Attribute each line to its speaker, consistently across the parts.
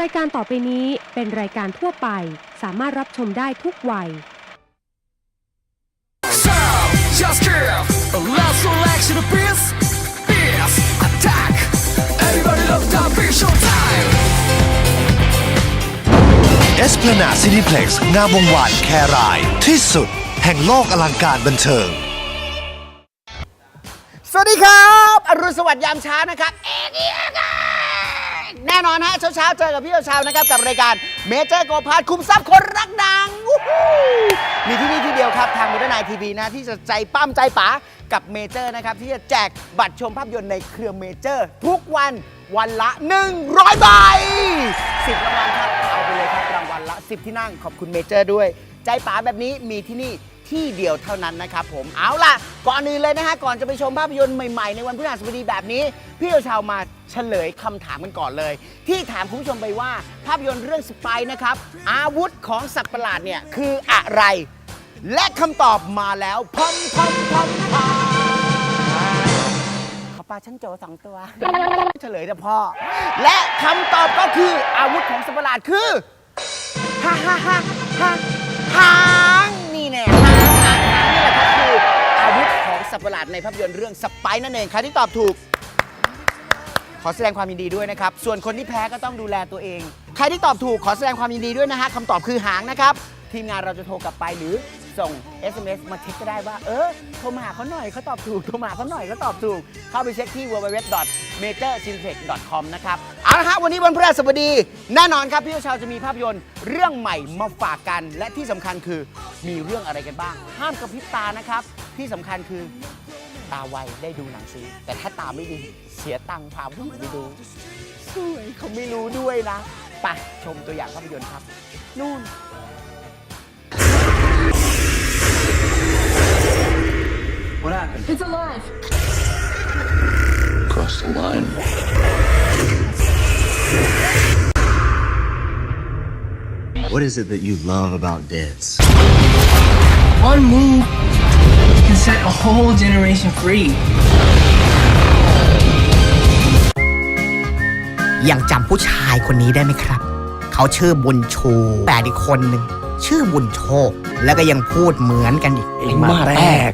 Speaker 1: รายการต่อไปนี้เป็นรายการทั่วไป สามารถรับชมได้ทุกวัย
Speaker 2: Sound, just give a loud selection of beats. Beats, attack. Everybody love the visual time.
Speaker 3: เอสพลนาซินิเพล็กซ์งามวงวานแคราย ที่สุด แห่งโลกอลังการบันเทิง
Speaker 4: สวัสดีครับ อรุณสวัสดิ์ยามเช้านะครับ เอ็กเอ็ก แน่นอนฮะเช้าเช้าๆเจอกับพี่เช้านะครับกับรายการเมเจอร์โกพาร์คุ้มทรัพย์คนรักดังมีที่นี่ที่เดียวครับทางมูดนายทีวีนะที่จะใจปั้มใจป๋ากับเมเจอร์นะครับที่จะแจกบัตรชมภาพยนตร์ในเครือเมเจอร์ ทุกวันวันละ 100ใบ10รางวัลครับเอาไปเลยครับรางวัลละ 10 ที่นั่งขอบคุณเมเจอร์ด้วย ใจป๋าแบบนี้มีที่นี่ ที่เดียวเท่านั้นนะครับผมเอาล่ะ ก่อนอื่นเลยนะฮะก่อนจะไปชมภาพยนตร์ใหม่ๆ ในวันพฤหัสบดีแบบนี้ พี่เอชาวมาเฉลยคำถามกันก่อนเลย ที่ถามคุณผู้ชมไปว่า ภาพยนตร์เรื่องสไปนะครับ อาวุธของสัตว์ประหลาดเนี่ยคืออะไร และคำตอบมาแล้วพร้อมพร้อมพร้อมพร้อมขอปลาชั้นโจสองตัว เฉลยนะพ่อ และคำตอบก็คืออาวุธของสัตว์ประหลาดคือ ฮ่าฮ่าฮ่าฮ่าหา สัตว์ประหลาดในภาพยนตร์เรื่องสไปนั่นเองใครที่ตอบถูก ขอแสดงความยินดีด้วยนะครับ ส่วนคนที่แพ้ก็ต้องดูแลตัวเอง ใครที่ตอบถูกขอแสดงความยินดีด้วยนะฮะคำตอบคือหางนะครับ ทีมงานเราจะโทรกลับไปหรือส่ง SMS มาเช็คก็ได้ว่า เออโทรมาหาเขาหน่อยเขาตอบถูกโทรมาหาเขาหน่อยเขาตอบถูก เข้าไปเช็คที่ www.majorcineplex.com นะครับ เอาละฮะวันนี้วันพฤหัสบดี แน่นอนครับ พี่ชาวจะมีภาพยนตร์เรื่องใหม่มาฝากกัน และที่สำคัญคือ มีเรื่องอะไรกันบ้าง ห้ามกระพริบตานะครับ ที่สำคัญคือตาไวได้ดูหนังฟรีแต่ถ้าตาไม่ดีเสียตังค์พาผู้หญิงไปดูสวยเขาไม่รู้ด้วยนะไปชมตัวอย่างภาพยนตร์ครับ นู่น
Speaker 2: What happened?
Speaker 5: It's alive.
Speaker 2: Cross the line.
Speaker 6: What is it that you love about dance?
Speaker 5: One move can set a whole generation free.
Speaker 4: ยังจำผู้ชายคนนี้ได้ไหมครับ เขาชื่อบุญชูแต่อีกคนหนึ่งชื่อบุญโชค แล้วก็ยังพูดเหมือนกันอีกเองมาแปลก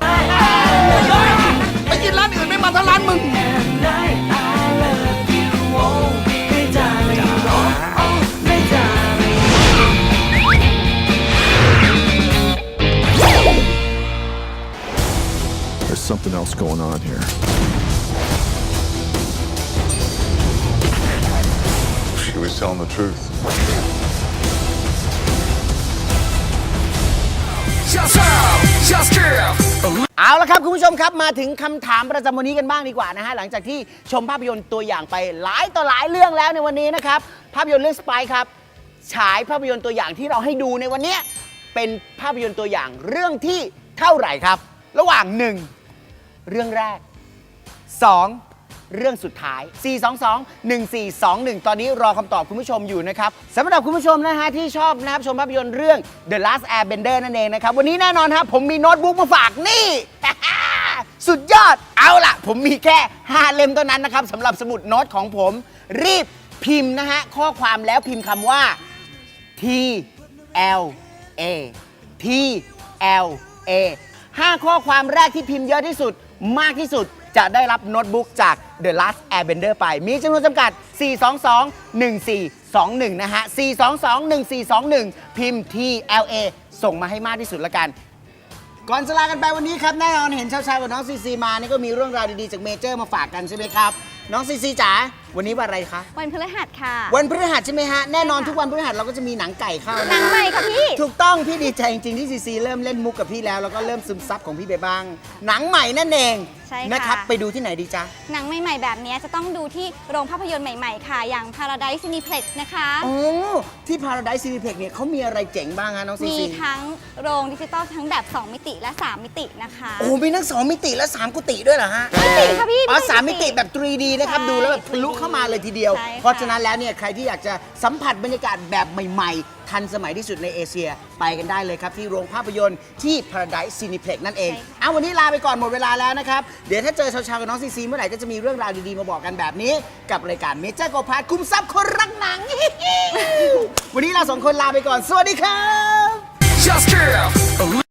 Speaker 4: ไปกินร้านอื่นไม่มาทั้งร้านมึง
Speaker 7: There's something else going on here.
Speaker 8: She was telling the truth.
Speaker 2: Just sound, just give a
Speaker 4: เอาละครับคุณผู้ชมครับมาถึงคำถามประจำวันนี้กันบ้างดีกว่านะฮะหลังจากที่ชมภาพยนตร์ตัวอย่างไปหลายต่อหลายเรื่องแล้วในวันนี้นะครับ ภาพยนตร์เรื่องสไปครับ ฉายภาพยนตร์ตัวอย่างที่เราให้ดูในวันเนี้ยเป็นภาพยนตร์ตัวอย่างเรื่องที่เท่าไหร่ครับ ระหว่าง 1 เรื่องแรก 2 เรื่องสุดท้าย 422 1421 ตอนนี้รอคำตอบคุณผู้ชมอยู่นะครับสำหรับคุณผู้ชมนะฮะที่ชอบนะครับชมภาพยนตร์เรื่อง The Last Airbender นั่นเองนะครับ วันนี้แน่นอนครับผมมีโน้ตบุ๊กมาฝากนี่ สุดยอดเอาล่ะ ผมมีแค่ 5 เล่มเท่านั้นนะครับสำหรับสมุดโน้ตของผม รีบพิมพ์นะฮะข้อความแล้วพิมพ์คำว่า T L A T L A 5 ข้อความแรกที่พิมพ์เยอะที่สุด มากที่สุดจะได้รับโน้ตบุ๊กจาก The Last Airbender ไป มีจำนวนจำกัด 422 1421 นะฮะ 422 1421 พิมพ์ T L A ส่งมาให้มากที่สุดละกัน ก่อนจะลากันไปวันนี้ครับแน่นอนเห็นเช้าๆกับน้องซีซีมานี่ก็มีเรื่องราวดี ๆ จากเมเจอร์มาฝากกันใช่ไหมครับ น้องซีซีจ๋าวันนี้วันอะไรคะ
Speaker 9: วันพฤหัสค่ะ
Speaker 4: วันพฤหัสใช่ไหมฮะ แน่นอน
Speaker 9: ใช่ค่ะ
Speaker 4: ทุกวันพฤหัสเราก็จะมีหนังไก่เข้า
Speaker 9: หนังใหม่ค่ะพี่
Speaker 4: ถูกต้องพี่ดีใจจริงๆที่ซีซีเริ่มเล่นมุกกับพี่แล้วแล้วก็เริ่มซึมซับของพี่ไปบ้าง หนังใหม่นั่นเอง
Speaker 9: ใช่ค่ะ
Speaker 4: นะครับ ไปดูที่ไหนดีจ๊ะ
Speaker 9: หนังใหม่ๆ แบบนี้จะต้องดูที่โรงภาพยนตร์ใหม่ๆ ค่ะ อย่าง Paradise Cineplex นะคะ
Speaker 4: โอ้ ที่ Paradise Cineplex เนี่ยเขามีอะไรเจ๋งบ้างฮะน้องซี
Speaker 9: มี
Speaker 4: ซี
Speaker 9: ทั้งโรงดิจิตอลทั้งแบบ 2 มิติและ 3 มิตินะคะ
Speaker 4: โอ้มีทั้งสองมิติและ3กุฏิด้วยเหรอฮะ
Speaker 9: มิติค่ะพี่
Speaker 4: อ๋อ
Speaker 9: มี
Speaker 4: สามมิติแบบ 3D นะครับ
Speaker 9: ใช่
Speaker 4: ดูแล้วแบบทะลุเข้ามาเลยทีเดียว
Speaker 9: ใช่ค่ะ
Speaker 4: เพราะฉะนั้นแล้วเนี่ยใครที่อยากจะสัมผัสบรรยากาศแบบใหม่ ๆ ทันสมัยที่สุดในเอเชียไปกันได้เลยครับ ที่โรงภาพยนตร์ที่ Paradise Cineplex นั่นเอง เอาวันนี้ลาไปก่อนหมดเวลาแล้วนะครับ เดี๋ยวถ้าเจอชาวๆกับน้องซีซีเมื่อไหร่ก็จะมีเรื่องราวดี ๆ มาบอกกันแบบนี้ กับรายการเมเจอร์โกพาร์คุมทรัพย์คนรักหนัง วันนี้เราสองคนลาไปก่อนสวัสดีครับ
Speaker 2: Just give